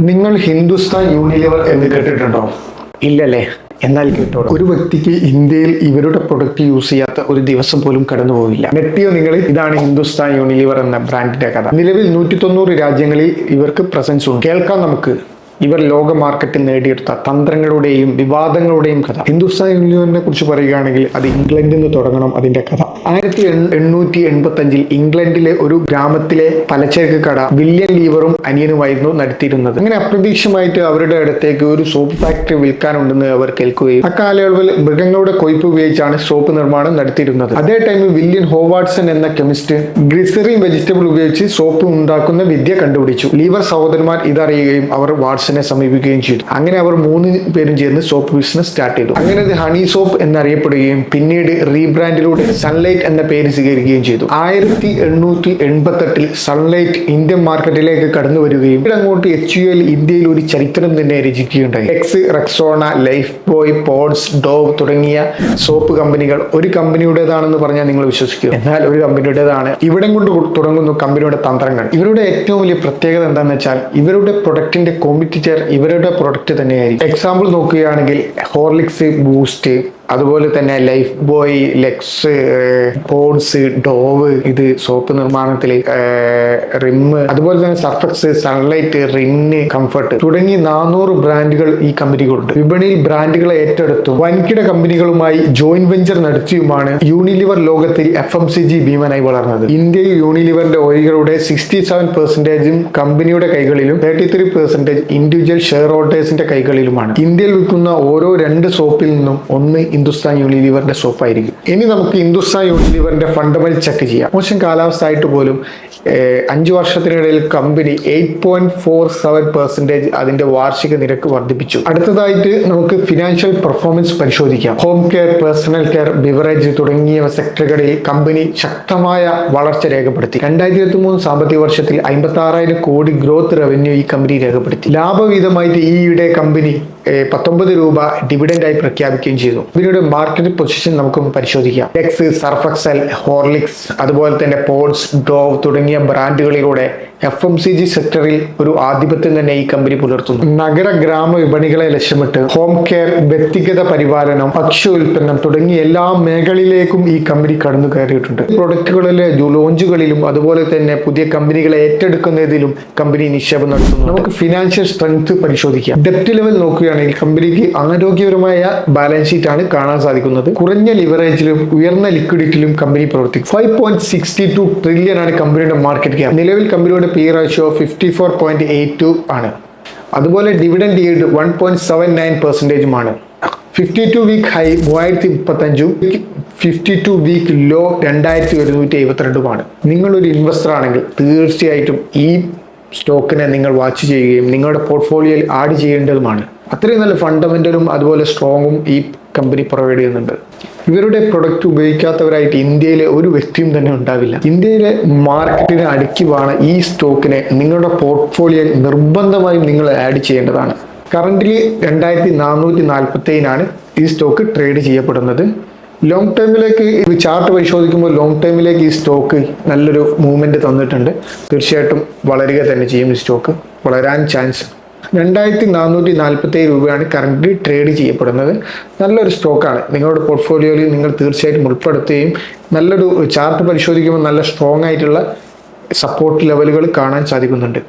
നിങ്ങൾ ഹിന്ദുസ്ഥാൻ യൂണിലിവർ എന്ന് കേട്ടിട്ടുണ്ടോ? ഇല്ലല്ലേ. എന്നാൽ കേട്ടോ ഒരു വ്യക്തിക്ക് ഇന്ത്യയിൽ ഇവരുടെ പ്രൊഡക്റ്റ് യൂസ് ചെയ്യാത്ത ഒരു ദിവസം പോലും കടന്നു പോവില്ല. നെട്ടിയോ നിങ്ങൾ ഇതാണ് ഹിന്ദുസ്ഥാൻ യൂണിലിവർ എന്ന ബ്രാൻഡിന്റെ കഥ. നിലവിൽ നൂറ്റി തൊണ്ണൂറ് രാജ്യങ്ങളിൽ ഇവർക്ക് പ്രസൻസ് ഉണ്ട്. കേൾക്കാം നമുക്ക്. ഇവർ ലോക മാർക്കറ്റിൽ നേടിയെടുത്ത തന്ത്രങ്ങളുടെയും വിവാദങ്ങളുടെയും കഥ. ഹിന്ദുസ്ഥാൻ യൂണിയനെ കുറിച്ച് പറയുകയാണെങ്കിൽ അത് ഇംഗ്ലണ്ടിൽ നിന്ന് തുടങ്ങണം അതിന്റെ കഥ. ആയിരത്തി എണ്ണൂറ്റി എൺപത്തി അഞ്ചിൽ ഇംഗ്ലണ്ടിലെ ഒരു ഗ്രാമത്തിലെ പലചരക്ക് കട വില്യം ലീവറും അനിയനുമായിരുന്നു നടത്തിയിരുന്നത്. അങ്ങനെ അപ്രതീക്ഷമായിട്ട് അവരുടെ അടുത്തേക്ക് ഒരു സോപ്പ് ഫാക്ടറി വിൽക്കാനുണ്ടെന്ന് അവർ കേൾക്കുകയും അക്കാലയളവിൽ മൃഗങ്ങളുടെ കൊയ്പ്പ് ഉപയോഗിച്ചാണ് സോപ്പ് നിർമ്മാണം നടത്തിയിരുന്നത്. അതേ ടൈമിൽ വില്യം ഹോവാർഡ്സൺ എന്ന കെമിസ്റ്റ് ഗ്ലിസറിൻ വെജിറ്റബിൾ ഉപയോഗിച്ച് സോപ്പ് ഉണ്ടാക്കുന്ന വിദ്യ കണ്ടുപിടിച്ചു. ലീവർ സഹോദരന്മാർ ഇതറിയുകയും അവർ വാട്സനെ സമീപിക്കുകയും ചെയ്തു. അങ്ങനെ അവർ മൂന്ന് പേരും ചേർന്ന് സോപ്പ് ബിസിനസ് സ്റ്റാർട്ട് ചെയ്തു. അങ്ങനെ അത് ഹണി സോപ്പ് എന്നറിയപ്പെടുകയും പിന്നീട് റീബ്രാൻഡിലൂടെ സൺലൈറ്റ് എന്ന പേര് സ്വീകരിക്കുകയും ചെയ്തു. ആയിരത്തി എണ്ണൂറ്റി എൺപത്തെട്ടിൽ സൺലൈറ്റ് ഇന്ത്യൻ മാർക്കറ്റിലേക്ക് കടന്നു വരികയും അങ്ങോട്ട് എച്ച് യു എൽ ഇന്ത്യയിൽ ഒരു ചരിത്രം തന്നെ രചിക്കുകയുണ്ടായി. X Rexona Lifebuoy Pond's Dove തുടങ്ങിയ സോപ്പ് കമ്പനികൾ ഒരു കമ്പനിയുടേതാണെന്ന് പറഞ്ഞാൽ നിങ്ങൾ വിശ്വസിക്കുക. എന്നാൽ ഒരു കമ്പനിയുടേതാണ് ഇവിടം കൊണ്ട് തുടങ്ങുന്നു കമ്പനിയുടെ തന്ത്രങ്ങൾ. ഇവരുടെ ഏറ്റവും വലിയ പ്രത്യേകത എന്താണെന്ന് വെച്ചാൽ ഇവരുടെ പ്രൊഡക്റ്റിന്റെ കോമ്പറ്റീറ്റർ ഇവരുടെ പ്രൊഡക്റ്റ് തന്നെയായിരിക്കും. എക്സാമ്പിൾ നോക്കുകയാണെങ്കിൽ ഹോർലിക്സ് ബൂസ്റ്റ് അതുപോലെ തന്നെ Lifebuoy Lux Pond's Dove ഇത് സോപ്പ് നിർമ്മാണത്തിൽ റിമ്മ് അതുപോലെ തന്നെ സർഫക്സ് സൺലൈറ്റ് റിന്ന് കംഫർട്ട് തുടങ്ങി നാനൂറ് ബ്രാൻഡുകൾ ഈ കമ്പനികളുണ്ട്. വിപണിയിൽ ബ്രാൻഡുകളെ ഏറ്റെടുത്തു. വൻകിട കമ്പനികളുമായി ജോയിന്റ് വെഞ്ചർ നടത്തിയുമാണ് യൂണിലിവർ ലോകത്തിൽ എഫ് എം സി ജി ഭീമനായി വളർന്നത്. ഇന്ത്യയിൽ യൂണിലിവറിന്റെ ഓയിലുകളുടെ സിക്സ്റ്റി സെവൻ പെർസെന്റേജും കമ്പനിയുടെ കൈകളിലും thirty three percentage individual share ഹോൾഡേഴ്സിന്റെ കൈകളിലുമാണ്. ഇന്ത്യയിൽ വിൽക്കുന്ന ഓരോ രണ്ട് സോപ്പിൽ നിന്നും ഒന്ന് ഹിന്ദുസ്ഥാൻ യൂണിലിവറിന്റെ സോപ്പായിരിക്കും ഇനി നമുക്ക് ഹിന്ദുസ്ഥാൻ യൂണിലിവറിന്റെ ഫണ്ടമെന്റ് ചെക്ക് ചെയ്യാം. മോശം കാലാവസ്ഥ ആയിട്ട് പോലും അഞ്ച് വർഷത്തിനിടയിൽ company eight point four seven percentage അതിന്റെ വാർഷിക നിരക്ക് വർദ്ധിപ്പിച്ചു. അടുത്തതായിട്ട് നമുക്ക് ഫിനാൻഷ്യൽ പെർഫോമൻസ് പരിശോധിക്കാം. Home care personal care beverage തുടങ്ങിയ സെക്ടറുകളിൽ കമ്പനി ശക്തമായ വളർച്ച രേഖപ്പെടുത്തി. രണ്ടായിരത്തി ഇരുപത്തി മൂന്ന് സാമ്പത്തിക വർഷത്തിൽ അമ്പത്തി ആറായിരം കോടി ഗ്രോത്ത് റവന്യൂ ഈ കമ്പനി രേഖപ്പെടുത്തി. ലാഭവിഹിതമായിട്ട് ഈയിടെ കമ്പനി പത്തൊമ്പത് രൂപ ഡിവിഡൻഡ് ആയി പ്രഖ്യാപിക്കുകയും ചെയ്തു. ഇതിയുടെ മാർക്കറ്റ് പൊസിഷൻ നമുക്ക് പരിശോധിക്കാം. എക്സ് സർഫക്സൽ ഹോർലിക്സ് അതുപോലെ തന്നെ പോൾസ് ഡോവ് തുടങ്ങിയ ബ്രാൻഡുകളിലൂടെ എഫ് എം സി ജി സെക്ടറിൽ ഒരു ആധിപത്യം തന്നെ ഈ കമ്പനി പുലർത്തുന്നു. നഗര ഗ്രാമ വിപണികളെ ലക്ഷ്യമിട്ട് ഹോം കെയർ വ്യക്തിഗത പരിപാലനം ഭക്ഷ്യ ഉൽപ്പന്നം തുടങ്ങിയ എല്ലാ മേഖലയിലേക്കും ഈ കമ്പനി കടന്നു കയറിയിട്ടുണ്ട്. പ്രൊഡക്റ്റുകളിലെ ലോഞ്ചുകളിലും അതുപോലെ തന്നെ പുതിയ കമ്പനികളെ ഏറ്റെടുക്കുന്നതിലും കമ്പനി നിക്ഷേപം നടത്തുന്നു നമുക്ക് ഫിനാൻഷ്യൽ സ്ട്രെങ്ത് പരിശോധിക്കാം. ഡെപ്റ്റ് ലെവൽ നോക്കുകയാണെങ്കിൽ കമ്പനിക്ക് ആരോഗ്യപരമായ ബാലൻസ് ഷീറ്റ് ആണ് കാണാൻ സാധിക്കുന്നത്. കുറഞ്ഞ ലിവറേജിലും ഉയർന്ന ലിക്വിഡിറ്റിയിലും കമ്പനി പ്രവർത്തിക്കും. Five point sixty two trillion ആണ് കമ്പനിയുടെ മാർക്കറ്റ് ക്യാപ് നിലവിൽ കമ്പനിയുടെ P ratio fifty four point eight two ആണ്. അതുപോലെ dividend yield one point seven nine പെർസെന്റേജുമാണ് fifty two week high മൂവായിരത്തി മുപ്പത്തഞ്ചും ഫിഫ്റ്റി ടു വീക്ക് ലോ രണ്ടായിരത്തി ഒരുന്നൂറ്റി എഴുപത്തിരണ്ടുമാണ് നിങ്ങളൊരു ഇൻവെസ്റ്റർ ആണെങ്കിൽ തീർച്ചയായിട്ടും ഈ സ്റ്റോക്കിനെ നിങ്ങൾ വാച്ച് ചെയ്യുകയും നിങ്ങളുടെ പോർട്ട്ഫോളിയോയിൽ ആഡ് ചെയ്യേണ്ടതുമാണ്. അത്രയും നല്ല ഫണ്ടമെന്റലും അതുപോലെ സ്ട്രോങ്ങും ഈ കമ്പനി പ്രൊവൈഡ് ചെയ്യുന്നുണ്ട്. ഇവരുടെ പ്രൊഡക്റ്റ് ഉപയോഗിക്കാത്തവരായിട്ട് ഇന്ത്യയിലെ ഒരു വ്യക്തിയും തന്നെ ഉണ്ടാവില്ല. ഇന്ത്യയിലെ മാർക്കറ്റിനെ അടുക്കിവാണ് ഈ സ്റ്റോക്കിനെ നിങ്ങളുടെ പോർട്ട്ഫോളിയോയിൽ നിർബന്ധമായും നിങ്ങൾ ആഡ് ചെയ്യേണ്ടതാണ്. കറന്റ്ലി രണ്ടായിരത്തി നാനൂറ്റി നാൽപ്പത്തി ഏഴിനാണ് ഈ സ്റ്റോക്ക് ട്രേഡ് ചെയ്യപ്പെടുന്നത് ലോങ് ടൈമിലേക്ക് ചാർട്ട് പരിശോധിക്കുമ്പോൾ ലോങ് ടൈമിലേക്ക് ഈ സ്റ്റോക്ക് നല്ലൊരു മൂവ്മെന്റ് തന്നിട്ടുണ്ട്. തീർച്ചയായിട്ടും വളരുക തന്നെ ചെയ്യും ഈ സ്റ്റോക്ക് വളരാൻ ചാൻസ് രണ്ടായിരത്തി നാനൂറ്റി നാൽപ്പത്തി രൂപയാണ് കറന്റ് ട്രേഡ് ചെയ്യപ്പെടുന്നത്. നല്ലൊരു സ്റ്റോക്കാണ് നിങ്ങളുടെ പോർട്ട്ഫോളിയോയിൽ നിങ്ങൾ തീർച്ചയായിട്ടും ഉൾപ്പെടുത്തുകയും നല്ലൊരു ചാർട്ട് പരിശോധിക്കുമ്പോൾ നല്ല സ്ട്രോങ് ആയിട്ടുള്ള സപ്പോർട്ട് ലെവലുകൾ കാണാൻ സാധിക്കുന്നുണ്ട്.